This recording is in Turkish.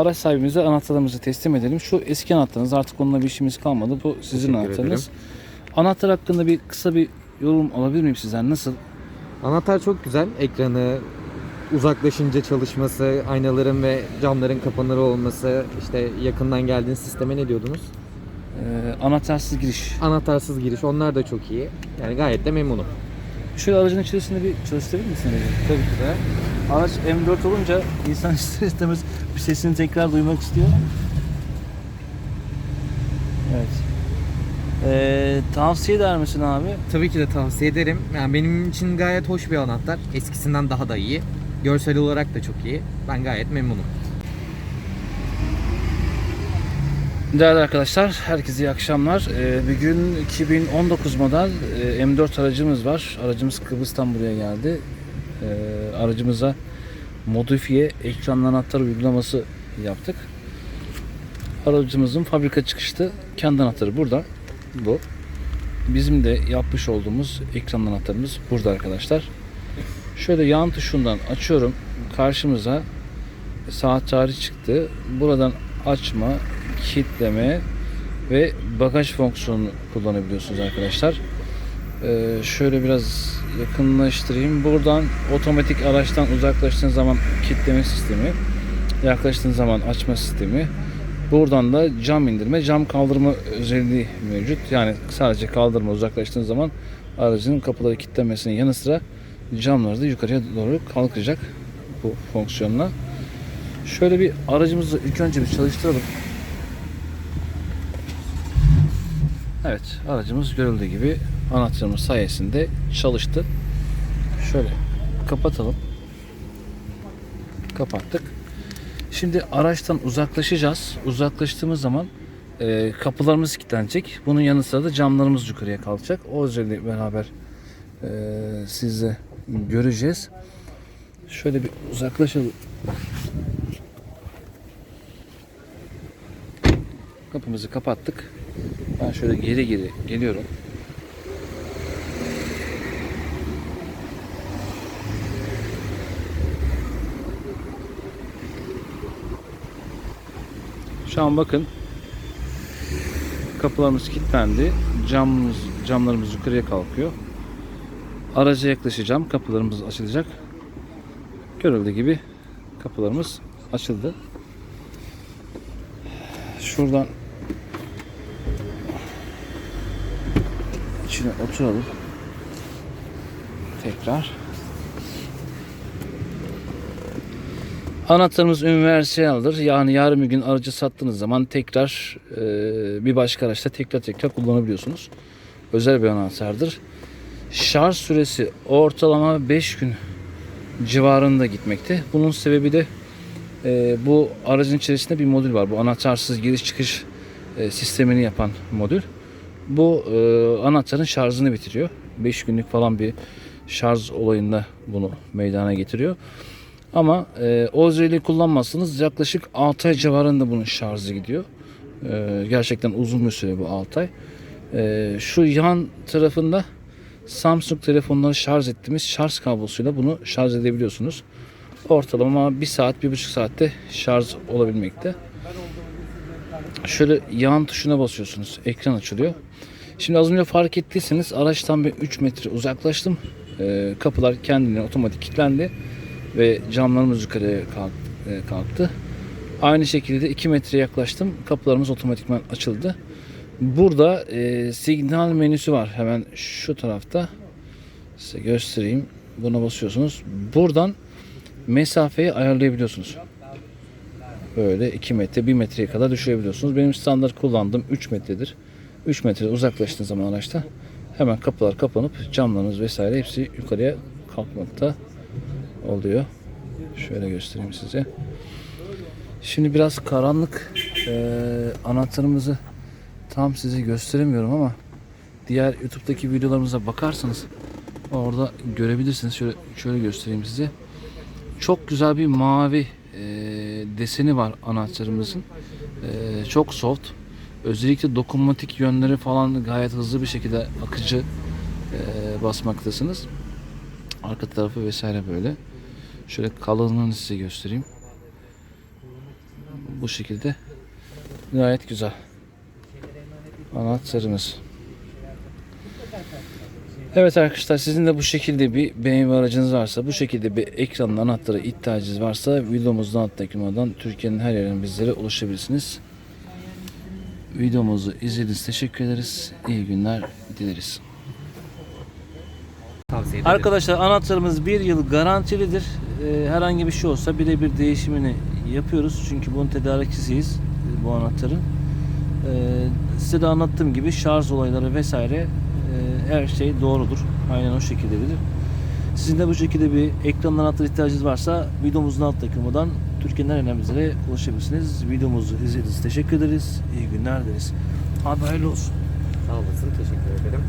araç sahibimize anahtarlarımızı teslim edelim. Şu eski anahtarınız artık onunla bir işimiz kalmadı. Bu sizin Teşekkür anahtarınız. Anahtar hakkında bir kısa bir yorum alabilir miyim sizden? Nasıl? Anahtar çok güzel. Ekranı uzaklaşınca çalışması, aynaların ve camların kapanır olması, işte yakından geldiğiniz sisteme ne diyordunuz? Ee, anahtarsız giriş. Anahtarsız giriş onlar da çok iyi. Yani gayet de memnunum. Şöyle aracın içerisinde bir çalıştırır mısın? aracı? Tabii ki de. Araç M4 olunca insan ister istemez bir sesini tekrar duymak istiyor. Evet. Ee, tavsiye eder misin abi? Tabii ki de tavsiye ederim. Yani benim için gayet hoş bir anahtar. Eskisinden daha da iyi. Görsel olarak da çok iyi. Ben gayet memnunum. Değerli arkadaşlar, herkese iyi akşamlar. Ee, bir gün 2019 model e, M4 aracımız var. Aracımız Kıbrıs'tan buraya geldi. Ee, aracımıza modifiye ekranlı anahtar uygulaması yaptık. Aracımızın fabrika çıkışlı kendi anahtarı burada. Bu. Bizim de yapmış olduğumuz ekran anahtarımız burada arkadaşlar. Şöyle yan tuşundan açıyorum. Karşımıza saat tarihi çıktı. Buradan açma, kilitleme ve bagaj fonksiyonunu kullanabiliyorsunuz arkadaşlar. Ee, şöyle biraz yakınlaştırayım. Buradan otomatik araçtan uzaklaştığın zaman kilitleme sistemi, yaklaştığın zaman açma sistemi. Buradan da cam indirme, cam kaldırma özelliği mevcut. Yani sadece kaldırma uzaklaştığın zaman aracın kapıları kilitlemesinin yanı sıra camları da yukarıya doğru kalkacak bu fonksiyonla. Şöyle bir aracımızı ilk önce bir çalıştıralım. Evet, aracımız görüldüğü gibi anahtarımız sayesinde çalıştı. Şöyle kapatalım. Kapattık. Şimdi araçtan uzaklaşacağız. Uzaklaştığımız zaman e, kapılarımız kilitlenecek. Bunun yanı sıra da camlarımız yukarıya kalkacak. O özelliği beraber e, sizle göreceğiz. Şöyle bir uzaklaşalım. Kapımızı kapattık. Ben şöyle geri geri geliyorum. Şu an bakın kapılarımız kilitlendi. Camımız, camlarımız yukarıya kalkıyor. Araca yaklaşacağım. Kapılarımız açılacak. Görüldüğü gibi kapılarımız açıldı. Şuradan içine oturalım. Tekrar. Anahtarımız universaldir. Yani yarın bir gün aracı sattığınız zaman tekrar e, bir başka araçta tekrar tekrar kullanabiliyorsunuz. Özel bir anahtardır. Şarj süresi ortalama 5 gün civarında gitmekte. Bunun sebebi de e, bu aracın içerisinde bir modül var. Bu anahtarsız giriş çıkış e, sistemini yapan modül. Bu e, anahtarın şarjını bitiriyor. 5 günlük falan bir şarj olayında bunu meydana getiriyor. Ama e, o özelliği kullanmazsanız yaklaşık 6 ay civarında bunun şarjı gidiyor. E, gerçekten uzun bir süre bu 6 ay. E, şu yan tarafında Samsung telefonları şarj ettiğimiz şarj kablosuyla bunu şarj edebiliyorsunuz. Ortalama 1 saat, 1,5 saatte şarj olabilmekte. Şöyle yan tuşuna basıyorsunuz. Ekran açılıyor. Şimdi az önce fark ettiyseniz araçtan bir 3 metre uzaklaştım. Ee, kapılar kendine otomatik kilitlendi ve camlarımız yukarıya kalk- e, kalktı. Aynı şekilde 2 metre yaklaştım. Kapılarımız otomatikman açıldı. Burada e, signal menüsü var. Hemen şu tarafta. Size göstereyim. Buna basıyorsunuz. Buradan mesafeyi ayarlayabiliyorsunuz. Böyle 2 metre 1 metreye kadar düşürebiliyorsunuz. Benim standart kullandığım 3 metredir. 3 metre uzaklaştığınız zaman araçta hemen kapılar kapanıp camlarınız vesaire hepsi yukarıya kalkmakta oluyor. Şöyle göstereyim size. Şimdi biraz karanlık Ee, anahtarımızı tam size gösteremiyorum ama diğer YouTube'daki videolarımıza bakarsanız orada görebilirsiniz. Şöyle şöyle göstereyim size. Çok güzel bir mavi e, deseni var anahtarımızın. E, çok soft. Özellikle dokunmatik yönleri falan gayet hızlı bir şekilde akıcı e, basmaktasınız. Arka tarafı vesaire böyle. Şöyle kalınlığını size göstereyim. bu şekilde. Gayet güzel. Anahtarımız. Evet arkadaşlar sizin de bu şekilde bir BMW aracınız varsa bu şekilde bir ekranın anahtarı ihtiyacınız varsa videomuzdan alttaki numaradan Türkiye'nin her yerinden bizlere ulaşabilirsiniz. Videomuzu izlediğiniz teşekkür ederiz. İyi günler dileriz. Tavsiye ederim. Arkadaşlar anahtarımız bir yıl garantilidir. Ee, herhangi bir şey olsa birebir değişimini yapıyoruz. Çünkü bunun tedarikçisiyiz e, bu anahtarın. Ee, size de anlattığım gibi şarj olayları vesaire her şey doğrudur. Aynen o şekildedir. Sizin de bu şekilde bir ekran anahtar ihtiyacınız varsa videomuzun alttaki numaradan Türkiye'nin her bizlere ulaşabilirsiniz. Videomuzu izlediğiniz için teşekkür ederiz. İyi günler dileriz. Abi hayırlı olsun. Sağ olasın. Teşekkür ederim.